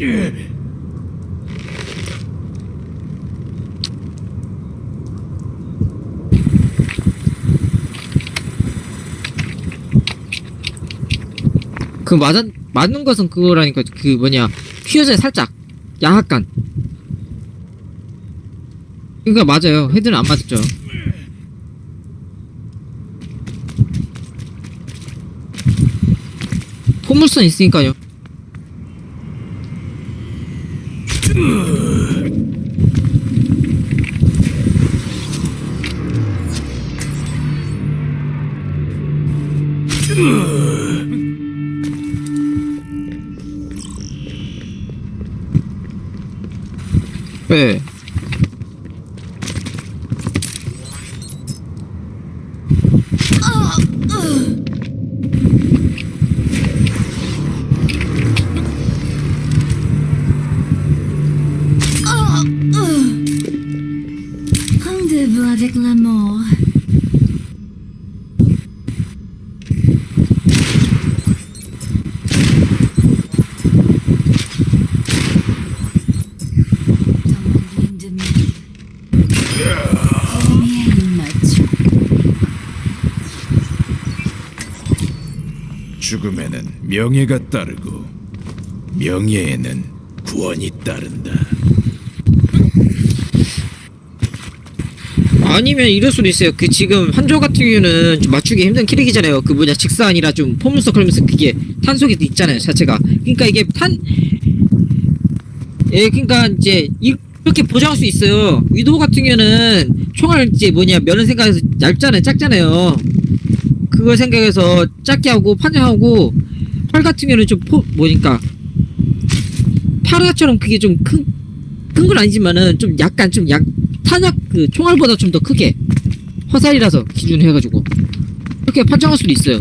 그 맞아 맞는 것은 그거라니까. 그 뭐냐. 휘어져요 살짝. 약간. 그러니까 맞아요. 헤드는 안 맞았죠. 포물선 있으니까요 왜? Avec la mort. 죽음에는 명예가 따르고 명예에는 구원이 따른다. 아니면 이럴 수도 있어요. 그 지금 한조 같은 경우는 좀 맞추기 힘든 캐릭이잖아요. 그 뭐냐 직사 아니라 좀 포물선 그러면서 그게 탄속이 있잖아요 자체가. 그러니까 이게 탄, 예, 그러니까 이제 이렇게 보장할 수 있어요. 위도 같은 경우는 총알 이제 뭐냐 면을 생각해서 얇잖아요, 작잖아요. 그걸 생각해서 작게 하고 판정하고 활 같은 경우는 좀 포, 뭐니까 파라처럼 그게 좀 큰 큰 건 아니지만은 좀 약간 좀 약 탄약 그 총알보다 좀 더 크게 화살이라서 기준을 해가지고 그렇게 판정할 수도 있어요.